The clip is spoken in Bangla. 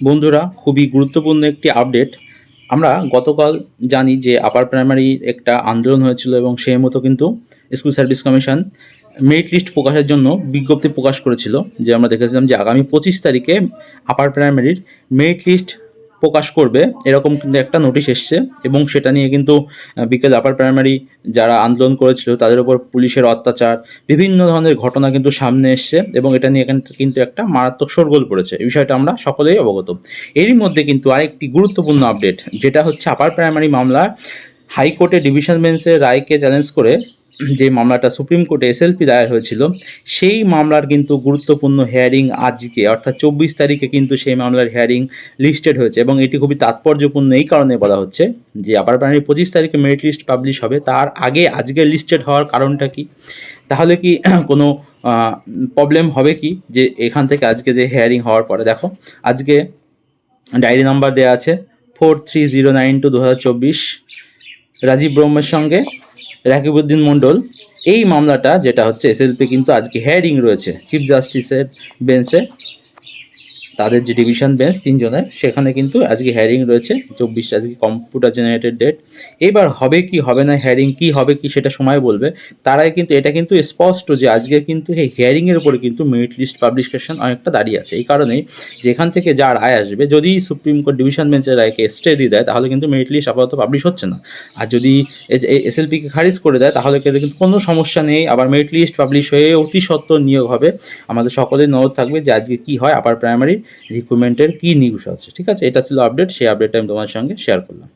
বন্ধুরা, খুবই গুরুত্বপূর্ণ একটি আপডেট। আমরা গতকাল জানি যে আপার প্রাইমারি একটা আন্দোলন হয়েছিল এবং সেই মতো কিন্তু school service commission merit list প্রকাশের জন্য বিজ্ঞপ্তি প্রকাশ করেছিল যে আমরা দেখেছিলাম যে আগামী পঁচিশ তারিখে আপার প্রাইমারির মেরিট লিস্ট প্রকাশ করবে, এরকম কিন্তু একটা নোটিশ এসছে এবং সেটা নিয়ে কিন্তু বিকেল আপার প্রাইমারি যারা আন্দোলন করেছিল তাদের উপর পুলিশের অত্যাচার, বিভিন্ন ধরনের ঘটনা কিন্তু সামনে এসছে এবং এটা নিয়ে এখান কিন্তু একটা মারাত্মক শোরগোল পড়েছে। এই বিষয়টা আমরা সকলেই অবগত। এরই মধ্যে কিন্তু আরেকটি গুরুত্বপূর্ণ আপডেট যেটা হচ্ছে আপার প্রাইমারি মামলা হাইকোর্টে ডিভিশন বেঞ্চের রায়কে চ্যালেঞ্জ করে যে মামলাটা সুপ্রিম কোর্টে এসএলপি দায়ের হয়েছিল, সেই মামলার কিন্তু গুরুত্বপূর্ণ হেয়ারিং আজকে, অর্থাৎ চব্বিশ তারিখে কিন্তু সেই মামলার হেয়ারিং লিস্টেড হয়েছে এবং এটি খুবই তাৎপর্যপূর্ণ এই কারণে বলা হচ্ছে যে আপার প্রাইমারি পঁচিশ তারিখে মেরিট লিস্ট পাবলিশ হবে। তার আগে আজকে লিস্টেড হওয়ার কারণটা কি? তাহলে কি কোনো প্রবলেম হবে কি? যে এখান থেকে আজকে যে হেয়ারিং হওয়ার পরে, দেখো, আজকে ডায়েরি নাম্বার দেওয়া আছে four three zero nine two দু হাজার চব্বিশ। রাজীব ব্রহ্মের সঙ্গে রাকিবউদ্দিন মণ্ডল। এই মামলাটা যেটা হচ্ছে এসএলপি কিন্তু আজকে হেয়ারিং রয়েছে চিফ জাস্টিসের বেঞ্চে তাদের যে ডিভিশন বেঞ্চ তিনজনের, সেখানে কিন্তু আজকে হ্যারিং রয়েছে। চব্বিশ আজকে কম্পিউটার জেনারেটেড ডেট এবার হবে কি, হবে না হ্যারিং কি, হবে কি সেটা সময় বলবে। তারাই কিন্তু, এটা কিন্তু স্পষ্ট যে আজকে কিন্তু এই হেয়ারিংয়ের উপরে কিন্তু মেরিট লিস্ট পাবলিকেশন অনেকটা দাঁড়িয়ে আছে। এই কারণেই যেখান থেকে যা রায় আসবে, যদি সুপ্রিম কোর্ট ডিভিশন বেঞ্চের রায়কে স্টে দিয়ে দেয়, তাহলে কিন্তু মেরিট লিস্ট আপাতত পাবলিশ হচ্ছে না। আর যদি এসএলপিকে খারিজ করে দেয়, তাহলে কিন্তু কোনো সমস্যা নেই। আবার মেরিট লিস্ট পাবলিশ হয়ে অতি সত্বর নিয়োগ হবে। আমাদের সকলের নজর থাকবে যে আজকে কি হয় আপার প্রাইমারি রিক্রুটমেন্টের কী নিউজ আছে, ঠিক আছে? এটা ছিল আপডেট সেই আপডেটটা আমি তোমার সঙ্গে শেয়ার করলাম।